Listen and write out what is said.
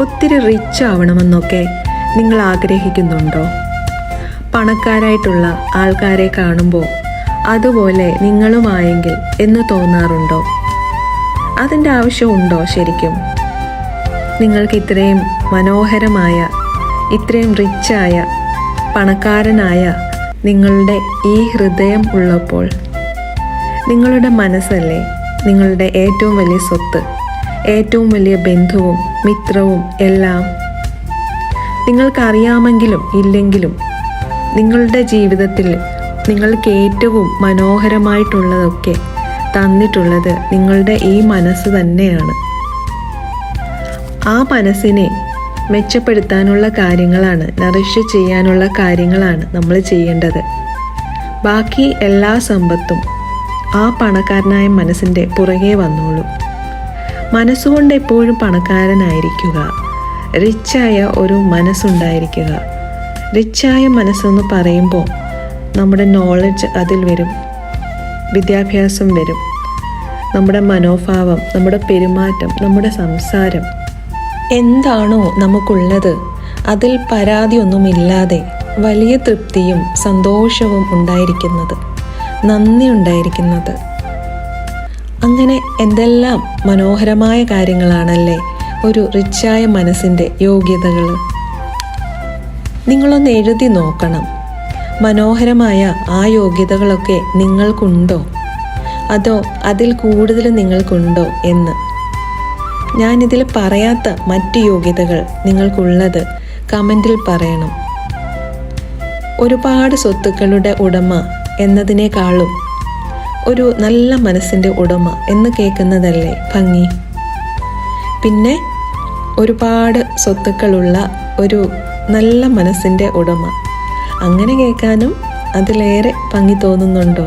ഒത്തിരി റിച്ച് ആവണമെന്നൊക്കെ നിങ്ങൾ ആഗ്രഹിക്കുന്നുണ്ടോ? പണക്കാരായിട്ടുള്ള ആൾക്കാരെ കാണുമ്പോൾ അതുപോലെ നിങ്ങളുമായെങ്കിൽ എന്ന് തോന്നാറുണ്ടോ? അതിന്റെ ആവശ്യമുണ്ടോ ശരിക്കും? നിങ്ങൾക്ക് ഇത്രയും മനോഹരമായ ഇത്രയും റിച്ചായ പണക്കാരനായ നിങ്ങളുടെ ഈ ഹൃദയം ഉള്ളപ്പോൾ നിങ്ങളുടെ മനസ്സല്ലേ നിങ്ങളുടെ ഏറ്റവും വലിയ സ്വത്ത് ഏറ്റവും വലിയ ബന്ധുവും മിത്രവും എല്ലാം. നിങ്ങൾക്കറിയാമെങ്കിലും ഇല്ലെങ്കിലും നിങ്ങളുടെ ജീവിതത്തിൽ നിങ്ങൾക്ക് ഏറ്റവും മനോഹരമായിട്ടുള്ളതൊക്കെ തന്നിട്ടുള്ളത് നിങ്ങളുടെ ഈ മനസ്സ് തന്നെയാണ്. ആ മനസ്സിനെ മെച്ചപ്പെടുത്താനുള്ള കാര്യങ്ങളാണ് നറിഷ് ചെയ്യാനുള്ള കാര്യങ്ങളാണ് നമ്മൾ ചെയ്യേണ്ടത്. ബാക്കി എല്ലാ സമ്പത്തും ആ പണക്കാരനായ മനസ്സിന്റെ പുറകെ വന്നോളും. മനസ്സുകൊണ്ട് എപ്പോഴും പണക്കാരനായിരിക്കുക. റിച്ചായ ഒരു മനസ്സുണ്ടായിരിക്കുക. റിച്ചായ മനസ്സെന്ന് പറയുമ്പോൾ നമ്മുടെ നോളജ് അതിൽ വരും. വിദ്യാഭ്യാസം വരും. നമ്മുടെ മനോഭാവം നമ്മുടെ പെരുമാറ്റം നമ്മുടെ സംസാരം എന്താണോ നമുക്കുള്ളത് അതിൽ പരാതിയൊന്നുമില്ലാതെ വലിയ തൃപ്തിയും സന്തോഷവും ഉണ്ടായിരിക്കുന്നത് നന്ദി ഉണ്ടായിരിക്കുന്നത്. അങ്ങനെ എന്തെല്ലാം മനോഹരമായ കാര്യങ്ങളാണല്ലേ ഒരു റിച്ചായ മനസ്സിന്റെ യോഗ്യതകൾ. നിങ്ങളൊന്ന് എഴുതി നോക്കണം. മനോഹരമായ ആ യോഗ്യതകളൊക്കെ നിങ്ങൾക്കുണ്ടോ? അതോ അതിൽ കൂടുതൽ നിങ്ങൾക്കുണ്ടോ എന്ന്. ഞാനിതിൽ പറയാത്ത മറ്റ് യോഗ്യതകൾ നിങ്ങൾക്കുള്ളത് കമന്റിൽ പറയണം. ഒരുപാട് സ്വത്തുക്കളുടെ ഉടമ എന്നതിനേക്കാളും ഒരു നല്ല മനസ്സിന്റെ ഉടമ എന്ന് കേൾക്കുന്നതല്ലേ ഭംഗി? പിന്നെ ഒരുപാട് സ്വത്തുക്കളുള്ള ഒരു നല്ല മനസ്സിന്റെ ഉടമ. അങ്ങനെ കേൾക്കാനും അതിലേറെ ഭംഗി തോന്നുന്നുണ്ടോ?